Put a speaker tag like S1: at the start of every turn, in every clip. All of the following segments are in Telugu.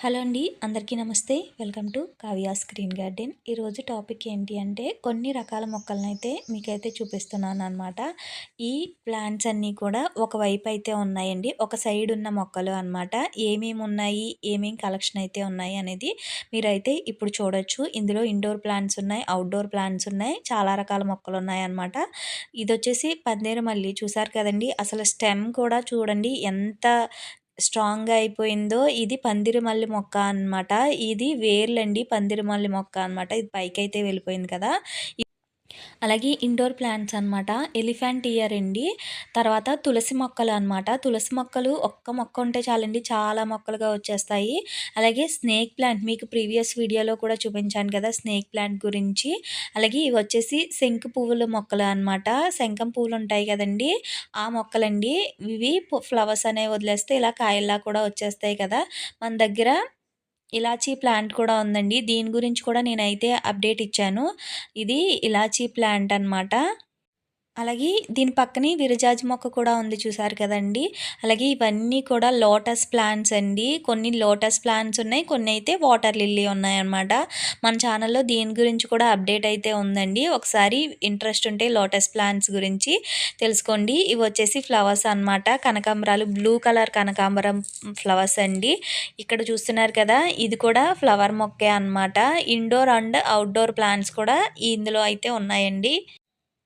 S1: హలో అండి అందరికీ నమస్తే. Welcome to Kavya screen garden. ఈరోజు టాపిక్ ఏంటి అంటే కొన్ని రకాల మొక్కలను అయితే మీకైతే చూపిస్తున్నాను అనమాట ఈ ప్లాంట్స్ అన్నీ కూడా ఒకవైపు అయితే ఉన్నాయండి. ఒక సైడ్ ఉన్న మొక్కలు అనమాట ఏమేమి ఉన్నాయి ఏమేమి కలెక్షన్ అయితే ఉన్నాయి అనేది మీరైతే ఇప్పుడు చూడొచ్చు. ఇందులో ఇండోర్ ప్లాంట్స్ ఉన్నాయి అవుట్డోర్ ప్లాంట్స్ ఉన్నాయి చాలా రకాల మొక్కలు ఉన్నాయి అనమాట ఇది వచ్చేసి పందేరు మళ్ళీ చూసారు కదండి అసలు స్టెమ్ కూడా చూడండి ఎంత స్ట్రాంగ్గా అయిపోయిందో ఇది పందిరిమల్లి మొక్క అనమాట ఇది వేర్లండి పందిరిమల్లి మొక్క అనమాట ఇది పైకి అయితే వెళ్ళిపోయింది కదా. అలాగే ఇండోర్ ప్లాంట్స్ అనమాట ఎలిఫెంట్ ఇయర్ అండి. తర్వాత తులసి మొక్కలు అనమాట తులసి మొక్కలు ఒక్క మొక్క ఉంటే చాలండి చాలా మొక్కలుగా వచ్చేస్తాయి. అలాగే స్నేక్ ప్లాంట్ మీకు ప్రీవియస్ వీడియోలో కూడా చూపించాను కదా స్నేక్ ప్లాంట్ గురించి. అలాగే ఇవి వచ్చేసి శంకు పువ్వుల మొక్కలు అనమాట శంఖం పువ్వులు ఉంటాయి కదండి ఆ మొక్కలండి. ఇవి ఫ్లవర్స్ అనేవి వదిలేస్తే ఇలా కాయల్లా కూడా వచ్చేస్తాయి కదా. మన దగ్గర ఇలాచీ ప్లాంట్ కూడా ఉందండి. దీని గురించి కూడా నేనైతే అప్డేట్ ఇచ్చాను. ఇది ఇలాచీ ప్లాంట్ అనమాట అలాగే దీని పక్కనే విరజాజి మొక్క కూడా ఉంది చూసారు కదండి. అలాగే ఇవన్నీ కూడా లోటస్ ప్లాంట్స్ అండి. కొన్ని లోటస్ ప్లాంట్స్ ఉన్నాయి కొన్ని అయితే వాటర్ లిల్లీ ఉన్నాయన్నమాట. మన ఛానల్లో దీని గురించి కూడా అప్డేట్ అయితే ఉందండి. ఒకసారి ఇంట్రెస్ట్ ఉంటే లోటస్ ప్లాంట్స్ గురించి తెలుసుకోండి. ఇవి వచ్చేసి ఫ్లవర్స్ అనమాట కనకాంబరాలు బ్లూ కలర్ కనకాంబరం ఫ్లవర్స్ అండి. ఇక్కడ చూస్తున్నారు కదా ఇది కూడా ఫ్లవర్ మొక్కే అనమాట ఇండోర్ అండ్ అవుట్డోర్ ప్లాంట్స్ కూడా ఇందులో అయితే ఉన్నాయండి.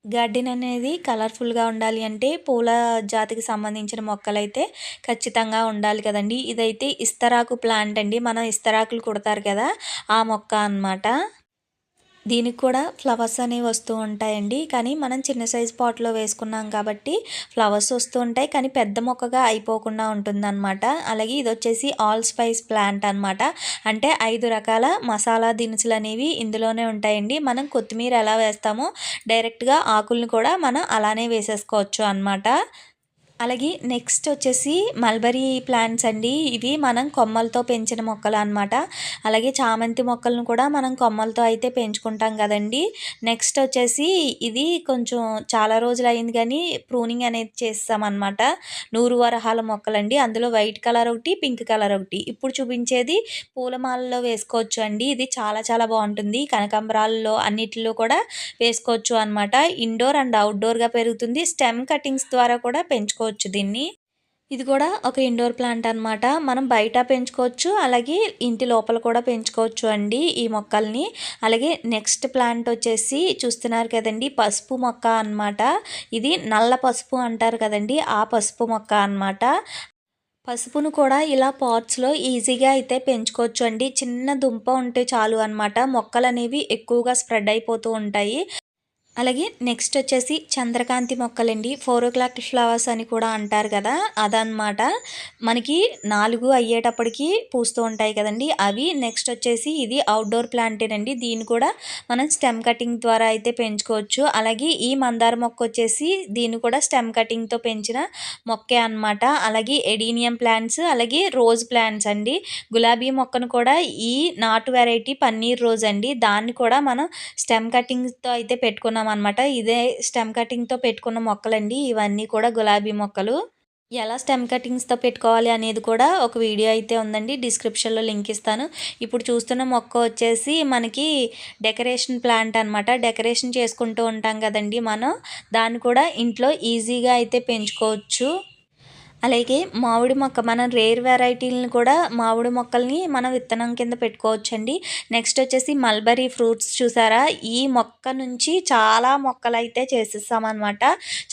S1: గార్డెన్ అనేది కలర్ఫుల్గా ఉండాలి అంటే పూల జాతికి సంబంధించిన మొక్కలైతే ఖచ్చితంగా ఉండాలి కదండి. ఇదైతే ఇస్తరాకు ప్లాంట్ అండి. మనం ఇస్తరాకులు కుడతారు కదా ఆ మొక్క అనమాట దీనికి కూడా ఫ్లవర్స్ అనేవి వస్తూ ఉంటాయండి. కానీ మనం చిన్న సైజ్ పాట్లో వేసుకున్నాం కాబట్టి ఫ్లవర్స్ వస్తూ ఉంటాయి. కానీ పెద్ద మొక్కగా అయిపోకుండా ఉంటుందన్నమాట. అలాగే ఇది వచ్చేసి ఆల్ స్పైస్ ప్లాంట్ అనమాట అంటే ఐదు రకాల మసాలా దినుసులు అనేవి ఇందులోనే ఉంటాయండి. మనం కొత్తిమీర ఎలా వేస్తామో డైరెక్ట్గా ఆకుల్ని కూడా మనం అలానే వేసేసుకోవచ్చు అనమాట అలాగే నెక్స్ట్ వచ్చేసి మల్బరీ ప్లాంట్స్ అండి. ఇవి మనం కొమ్మలతో పెంచిన మొక్కలు అనమాట అలాగే చామంతి మొక్కలను కూడా మనం కొమ్మలతో అయితే పెంచుకుంటాం కదండి. నెక్స్ట్ వచ్చేసి ఇది కొంచెం చాలా రోజులు అయింది కానీ ప్రూనింగ్ అనేది చేస్తామన్నమాట నూరు వరహాల మొక్కలండి. అందులో వైట్ కలర్ ఒకటి పింక్ కలర్ ఒకటి. ఇప్పుడు చూపించేది పూలమాలలో వేసుకోవచ్చు అండి. ఇది చాలా చాలా బాగుంటుంది. కనకాంబరాల్లో అన్నిటిలో కూడా వేసుకోవచ్చు అనమాట ఇండోర్ అండ్ అవుట్డోర్గా పెరుగుతుంది. స్టెమ్ కటింగ్స్ ద్వారా కూడా పెంచుకోవచ్చు. పెంచుకోవచ్చు దీన్ని. ఇది కూడా ఒక ఇండోర్ ప్లాంట్ అనమాట మనం బయట పెంచుకోవచ్చు అలాగే ఇంటి లోపల కూడా పెంచుకోవచ్చు అండి ఈ మొక్కల్ని. అలాగే నెక్స్ట్ ప్లాంట్ వచ్చేసి చూస్తున్నారు కదండి పసుపు మొక్క అనమాట ఇది నల్ల పసుపు అంటారు కదండి ఆ పసుపు మొక్క అనమాట పసుపును కూడా ఇలా పాట్స్లో ఈజీగా అయితే పెంచుకోవచ్చు అండి. చిన్న దుంప ఉంటే చాలు అనమాట మొక్కలు అనేవి ఎక్కువగా స్ప్రెడ్ అయిపోతూ ఉంటాయి. అలాగే నెక్స్ట్ వచ్చేసి చంద్రకాంతి మొక్కలండి. ఫోర్ ఓ క్లాక్ ఫ్లవర్స్ అని కూడా అంటారు కదా అదనమాట మనకి నాలుగు అయ్యేటప్పటికి పూస్తూ ఉంటాయి కదండి. అవి నెక్స్ట్ వచ్చేసి ఇది అవుట్డోర్ ప్లాంటేనండి దీన్ని కూడా మనం స్టెమ్ కటింగ్ ద్వారా అయితే పెంచుకోవచ్చు. అలాగే ఈ మందార మొక్క వచ్చేసి దీన్ని కూడా స్టెమ్ కటింగ్తో పెంచిన మొక్కే అనమాట అలాగే ఎడీనియం ప్లాంట్స్ అలాగే రోజ్ ప్లాంట్స్ అండి. గులాబీ మొక్కను కూడా ఈ నాటు వెరైటీ పన్నీర్ రోజ్ అండి. దాన్ని కూడా మనం స్టెమ్ కటింగ్తో అయితే పెట్టుకున్నాం అనమాట ఇదే స్టెమ్ కటింగ్తో పెట్టుకున్న మొక్కలండి. ఇవన్నీ కూడా గులాబీ మొక్కలు. ఎలా స్టెమ్ కటింగ్స్తో పెట్టుకోవాలి అనేది కూడా ఒక వీడియో అయితే ఉందండి. డిస్క్రిప్షన్లో లింక్ ఇస్తాను. ఇప్పుడు చూస్తున్న మొక్క వచ్చేసి మనకి డెకరేషన్ ప్లాంట్ అనమాట డెకరేషన్ చేసుకుంటూ ఉంటాం కదండి మనం. దాన్ని కూడా ఇంట్లో ఈజీగా అయితే పెంచుకోవచ్చు. అలాగే మామిడి మొక్క మనం రేర్ వెరైటీలను కూడా మామిడి మొక్కల్ని మనం విత్తనం కింద పెట్టుకోవచ్చండి. నెక్స్ట్ వచ్చేసి మల్బరీ ఫ్రూట్స్ చూసారా? ఈ మొక్క నుంచి చాలా మొక్కలు అయితే చేసేస్తామన్నమాట.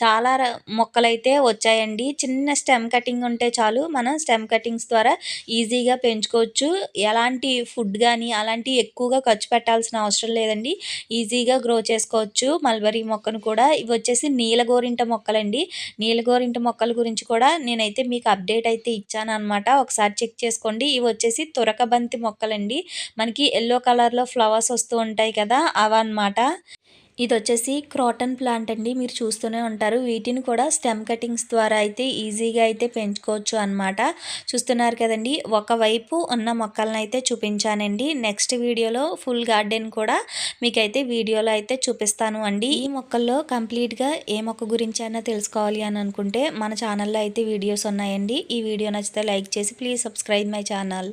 S1: చాలా మొక్కలైతే వచ్చాయండి. చిన్న స్టెమ్ కటింగ్ ఉంటే చాలు మనం స్టెమ్ కటింగ్స్ ద్వారా ఈజీగా పెంచుకోవచ్చు. ఎలాంటి ఫుడ్ కానీ అలాంటి ఎక్కువగా ఖర్చు పెట్టాల్సిన అవసరం లేదండి. ఈజీగా గ్రో చేసుకోవచ్చు మల్బరీ మొక్కను కూడా. ఇవి వచ్చేసి నీలగోరింట మొక్కలండి. నీలగోరింట మొక్కల గురించి కూడా నేను నేనైతే మీకు అప్డేట్ అయితే ఇచ్చాను అనమాట ఒకసారి చెక్ చేసుకోండి. ఇవి వచ్చేసి తురకబంతి మొక్కలండి. మనకి ఎల్లో కలర్లో ఫ్లవర్స్ వస్తూ ఉంటాయి కదా అవన్నమాట. ఇది వచ్చేసి క్రాటన్ ప్లాంట్ అండి. మీరు చూస్తూనే ఉంటారు. వీటిని కూడా స్టెమ్ కటింగ్స్ ద్వారా అయితే ఈజీగా అయితే పెంచుకోవచ్చు అనమాట చూస్తున్నారు కదండి. ఒకవైపు ఉన్న మొక్కలను అయితే చూపించానండి. నెక్స్ట్ వీడియోలో ఫుల్ గార్డెన్ కూడా మీకైతే వీడియోలో అయితే చూపిస్తాను అండి. ఈ మొక్కల్లో కంప్లీట్గా ఏ మొక్క గురించి అయినా తెలుసుకోవాలి అని అనుకుంటే మన ఛానల్లో అయితే వీడియోస్ ఉన్నాయండి. ఈ వీడియో నచ్చితే లైక్ చేసి ప్లీజ్ సబ్స్క్రైబ్ మై ఛానల్.